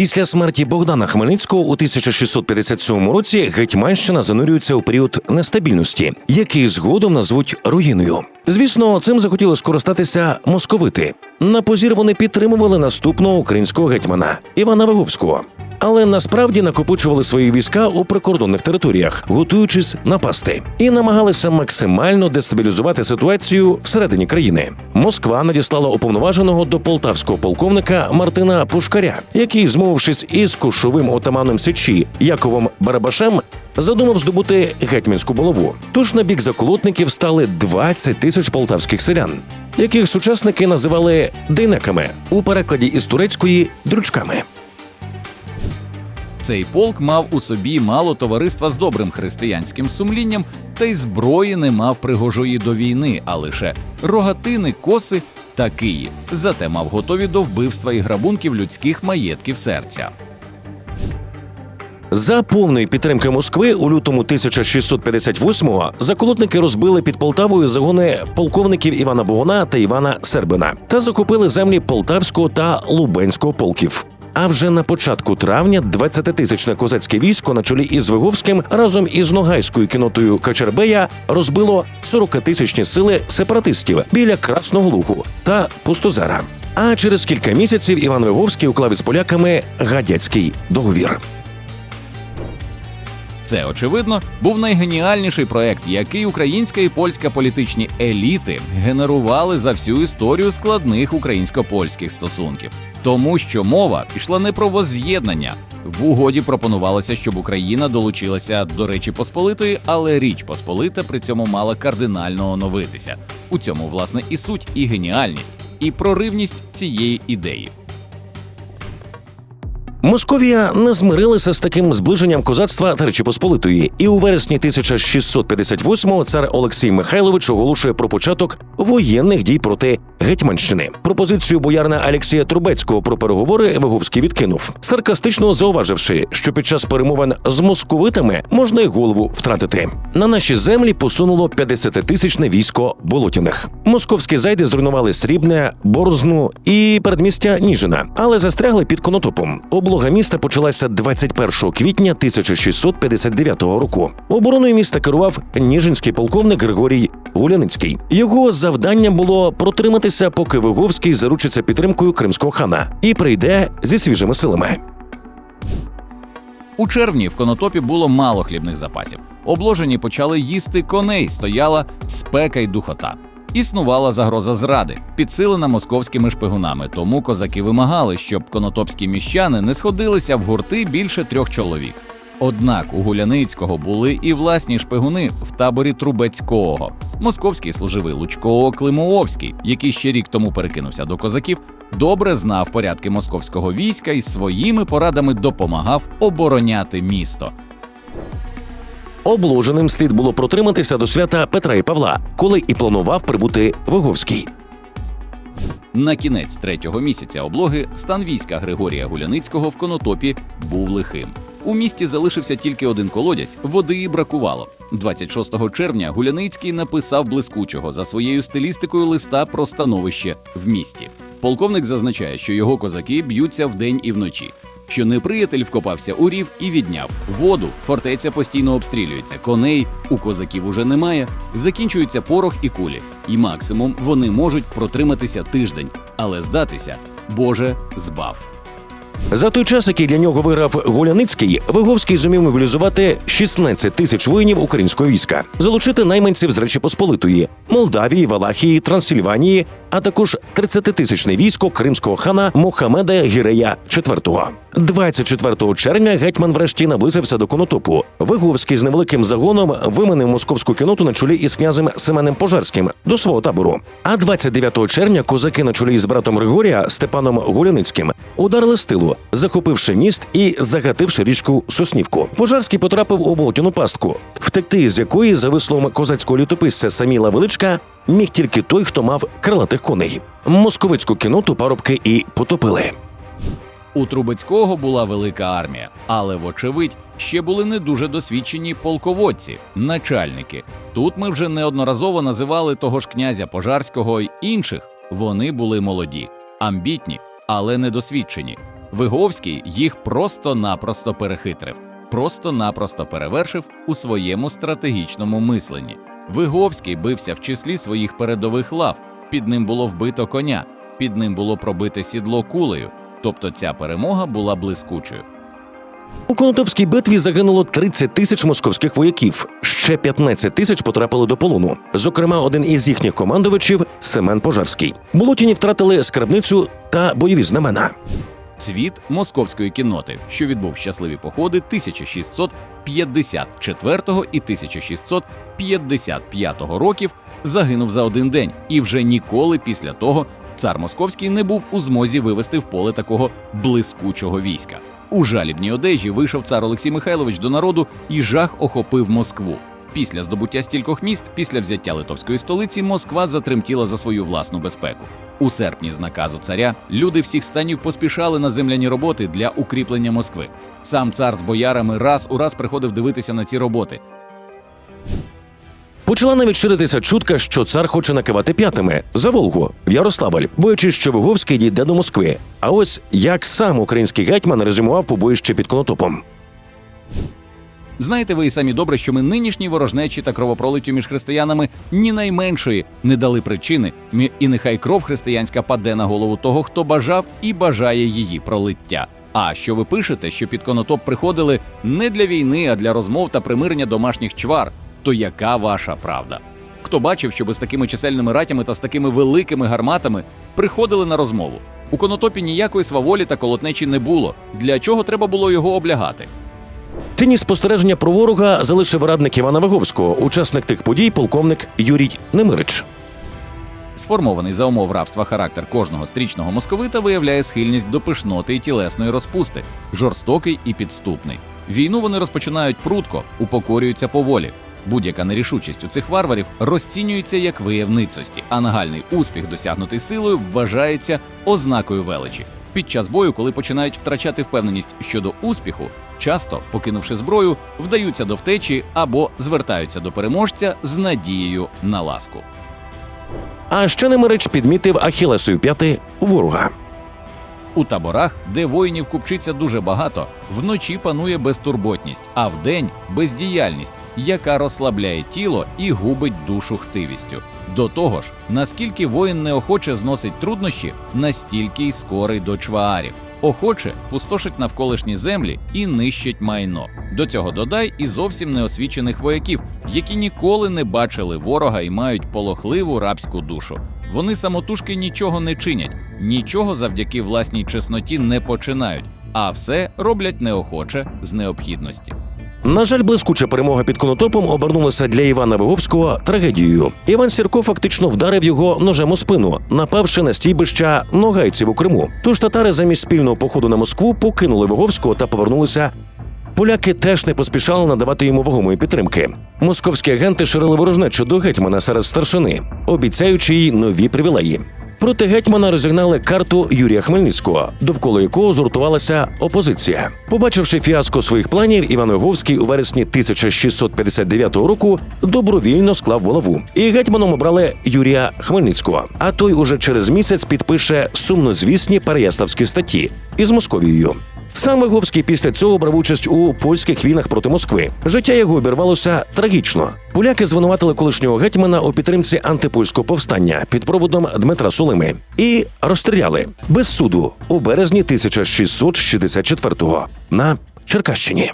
Після смерті Богдана Хмельницького у 1657 році Гетьманщина занурюється у період нестабільності, який згодом назвуть руїною. Звісно, цим захотіли скористатися московити. На позір вони підтримували наступного українського гетьмана Івана Виговського. Але насправді накопичували свої війська у прикордонних територіях, готуючись напасти, і намагалися максимально дестабілізувати ситуацію всередині країни. Москва надіслала уповноваженого до полтавського полковника Мартина Пушкаря, який, змовившись із кушовим отаманом Сечі Яковом Барабашем, задумав здобути гетьманську булаву. Тож на бік заколотників стали 20 тисяч полтавських селян, яких сучасники називали дейнеками у перекладі із турецької дрючками. Цей полк мав у собі мало товариства з добрим християнським сумлінням, та й зброї не мав пригожої до війни, а лише рогатини, коси та киї. Зате мав готові до вбивства і грабунків людських маєтків серця. За повної підтримки Москви у лютому 1658-го заколотники розбили під Полтавою загони полковників Івана Богуна та Івана Сербина та захопили землі Полтавського та Лубенського полків. А вже на початку травня 20-тисячне козацьке військо на чолі із Виговським разом із Ногайською кінотою Качербея розбило 40-тисячні сили сепаратистів біля Красного Лугу та Пустозера. А через кілька місяців Іван Виговський уклав із поляками гадяцький договір. Це, очевидно, був найгеніальніший проект, який українська і польська політичні еліти генерували за всю історію складних українсько-польських стосунків. Тому що мова пішла не про возз'єднання. В угоді пропонувалося, щоб Україна долучилася до Речі Посполитої, але Річ Посполита при цьому мала кардинально оновитися. У цьому власне і суть, і геніальність, і проривність цієї ідеї. Московія не змирилася з таким зближенням козацтва та Речі Посполитої, і у вересні 1658-го цар Олексій Михайлович оголошує про початок воєнних дій проти Гетьманщини. Пропозицію боярина Алексія Трубецького про переговори Виговський відкинув, саркастично зауваживши, що під час перемовин з московитами можна й голову втратити. На наші землі посунуло 50-тисячне військо болотяних. Московські зайди зруйнували Срібне, Борзну і передмістя Ніжина, але застрягли під конотопом. Облога міста почалася 21 квітня 1659 року. Обороною міста керував ніжинський полковник Григорій Гуляницький. Його завданням було протриматися, поки Виговський заручиться підтримкою кримського хана і прийде зі свіжими силами. У червні в конотопі було мало хлібних запасів. Обложені почали їсти коней, стояла спека й духота. Існувала загроза зради, підсилена московськими шпигунами. Тому козаки вимагали, щоб конотопські міщани не сходилися в гурти більше трьох чоловік. Однак у Гуляницького були і власні шпигуни в таборі Трубецького. Московський служивий Лучко Климуовський, який ще рік тому перекинувся до козаків, добре знав порядки московського війська і своїми порадами допомагав обороняти місто. Обложеним слід було протриматися до свята Петра і Павла, коли і планував прибути Виговський. На кінець третього місяця облоги стан війська Григорія Гуляницького в конотопі був лихим. У місті залишився тільки один колодязь, води і бракувало. 26 червня Гуляницький написав блискучого за своєю стилістикою листа про становище в місті. Полковник зазначає, що його козаки б'ються вдень і вночі. Що неприятель вкопався у рів і відняв воду. Фортеця постійно обстрілюється, коней у козаків уже немає. Закінчується порох і кулі, і максимум вони можуть протриматися тиждень, але здатися Боже збав. За той час, який для нього виграв Гуляницький, Виговський зумів мобілізувати 16 тисяч воїнів українського війська, залучити найманців з Речі Посполитої, Молдавії, Валахії, Трансильванії, а також 30-тисячне військо кримського хана Мохамеда Гірея IV. 24 червня гетьман врешті наблизився до конотопу. Виговський з невеликим загоном виманив московську кіноту на чолі із князем Семеном Пожарським до свого табору. А 29 червня козаки на чолі з братом Григорія Степаном Гуляницьким ударили з тилу, захопивши міст і загативши річку Соснівку. Пожарський потрапив у болотяну пастку, втекти з якої, за висловом козацького літописця Саміла Величка, міг тільки той, хто мав крилатих коней. Московицьку кіноту парубки і потопили. У Трубецького була велика армія, але, вочевидь, ще були не дуже досвідчені полководці, начальники. Тут ми вже неодноразово називали того ж князя Пожарського й інших. Вони були молоді, амбітні, але недосвідчені. Виговський їх просто-напросто перехитрив, просто-напросто перевершив у своєму стратегічному мисленні. Виговський бився в числі своїх передових лав. Під ним було вбито коня, під ним було пробите сідло кулею. Тобто ця перемога була блискучою. У Конотопській битві загинуло 30 тисяч московських вояків. Ще 15 тисяч потрапили до полону. Зокрема, один із їхніх командувачів Семен Пожарський. Болотіні втратили скарбницю та бойові знамена. Світ московської кінноти, що відбув щасливі походи 1654 і 1655 років, загинув за один день, і вже ніколи після того цар московський не був у змозі вивести в поле такого блискучого війська. У жалібній одежі вийшов цар Олексій Михайлович до народу, і жах охопив Москву. Після здобуття стількох міст, після взяття литовської столиці, Москва затремтіла за свою власну безпеку. У серпні, з наказу царя, люди всіх станів поспішали на земляні роботи для укріплення Москви. Сам цар з боярами раз у раз приходив дивитися на ці роботи. Почала навіть ширитися чутка, що цар хоче накивати п'ятами за Волгу в Ярославль, боячись, що Виговський дійде до Москви. А ось як сам український гетьман резюмував побоїще під Конотопом. Знаєте ви і самі добре, що ми нинішній ворожнечі та кровопролиттю між християнами ні найменшої не дали причини, і нехай кров християнська паде на голову того, хто бажав і бажає її пролиття. А що ви пишете, що під конотоп приходили не для війни, а для розмов та примирення домашніх чвар, то яка ваша правда? Хто бачив, щоб з такими чисельними ратями та з такими великими гарматами приходили на розмову? У конотопі ніякої сваволі та колотнечі не було. Для чого треба було його облягати? Тіні спостереження про ворога залишив радник Івана Виговського, учасник тих подій, полковник Юрій Немирич. Сформований за умов рабства характер кожного стрічного московита виявляє схильність до пишноти і тілесної розпусти, жорстокий і підступний. Війну вони розпочинають прудко, упокорюються поволі. Будь-яка нерішучість у цих варварів розцінюється як вияв ницості, а нагальний успіх, досягнутий силою, вважається ознакою величі. Під час бою, коли починають втрачати впевненість щодо успіху, часто, покинувши зброю, вдаються до втечі або звертаються до переможця з надією на ласку. А ще Немирич підмітив Ахілесою п'яти ворога. У таборах, де воїнів купчиться дуже багато, вночі панує безтурботність, а вдень бездіяльність, яка розслабляє тіло і губить душу хтивістю. До того ж, наскільки воїн неохоче зносить труднощі, настільки й скорий до чваарів. Охоче пустошить навколишні землі і нищить майно. До цього додай і зовсім неосвічених вояків, які ніколи не бачили ворога і мають полохливу рабську душу. Вони самотужки нічого не чинять, нічого завдяки власній чесноті не починають, а все роблять неохоче з необхідності. На жаль, блискуча перемога під Конотопом обернулася для Івана Виговського трагедією. Іван Сірко фактично вдарив його ножем у спину, напавши на стійбища ногайців у Криму. Тож татари замість спільного походу на Москву покинули Виговського та повернулися. Поляки теж не поспішали надавати йому вагомої підтримки. Московські агенти ширили ворожнечу до гетьмана серед старшини, обіцяючи їй нові привілеї. Проти гетьмана розігнали карту Юрія Хмельницького, довкола якого згуртувалася опозиція. Побачивши фіаско своїх планів, Іван Оговський у вересні 1659 року добровільно склав голову, І гетьманом обрали Юрія Хмельницького. А той уже через місяць підпише сумнозвісні переяславські статті із Московією. Сам Виговський після цього брав участь у польських війнах проти Москви. Життя його обірвалося трагічно. Поляки звинуватили колишнього гетьмана у підтримці антипольського повстання під проводом Дмитра Солими і розстріляли без суду у березні 1664-го на Черкащині.